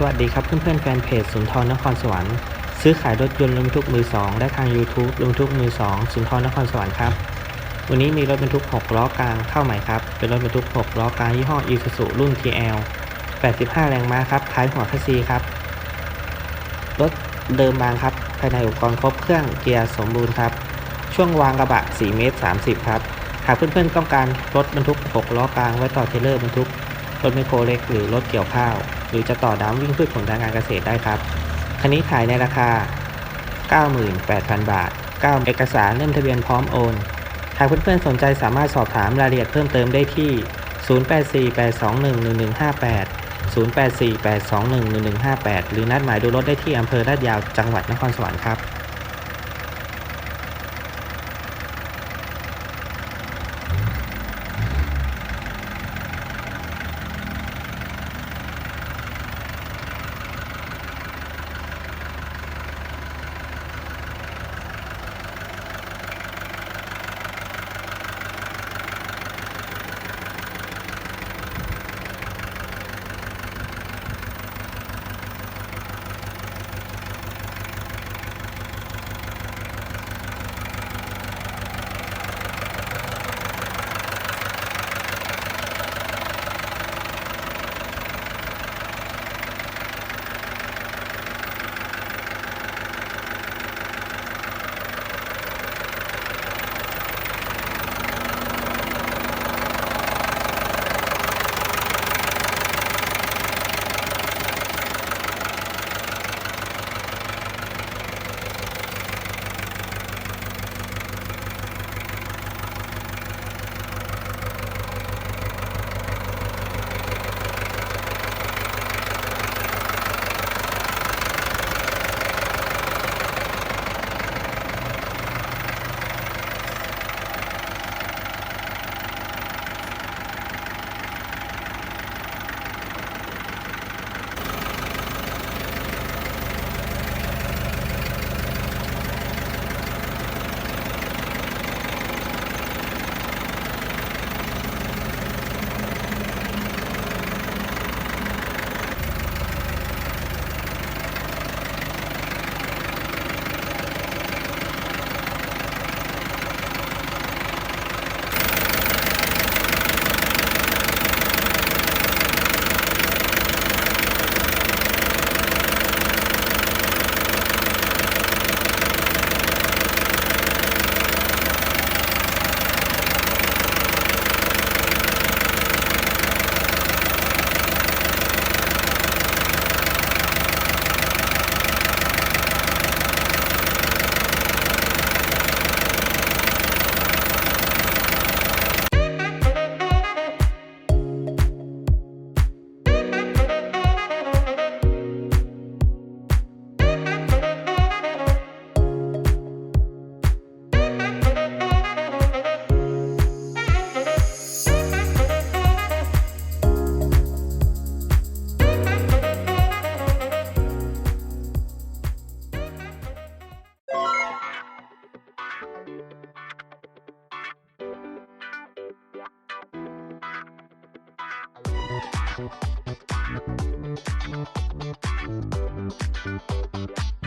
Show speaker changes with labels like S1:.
S1: สวัสดีครับเพื่อนๆแฟนเพจสุนทรนครสวรรค์ซื้อขายรถยนต์รถบรรทุกมือ 2 ได้ทาง YouTube รถบรรทุกมือ 2 สุนทรนครสวรรค์ครับ วันนี้มีรถบรรทุก 6 ล้อกลางเข้าใหม่ครับ เป็นรถบรรทุก 6 ล้อกลางยี่ห้อ Isuzu รุ่น TL 85 แรงม้าครับท้ายหัวคัสซีครับ รถเดิมบางครับ ภายในอุปกรณ์ครบเครื่องเกียร์สมบูรณ์ครับ ช่วงวางกระบะ4เมตร30 ครับ หากเพื่อนๆต้องการรถบรรทุก 6 ล้อกลางไว้ต่อเทเลอร์บรรทุก รถไมโครเล็กหรือรถเกี่ยวข้าว หรือจะต่อดำวิ่งพืชผลทางการเกษตรได้ครับ คันนี้ขายในราคา 98,000 บาท 9 เอกสารเริ่มทะเบียนพร้อมโอน หากเพื่อนๆสนใจสามารถสอบถามรายละเอียดเพิ่มเติมได้ที่ 0848211158 0848211158 หรือนัดหมายดูรถได้ที่อำเภอลาดยาวจังหวัดนครสวรรค์ครับ
S2: Thank you.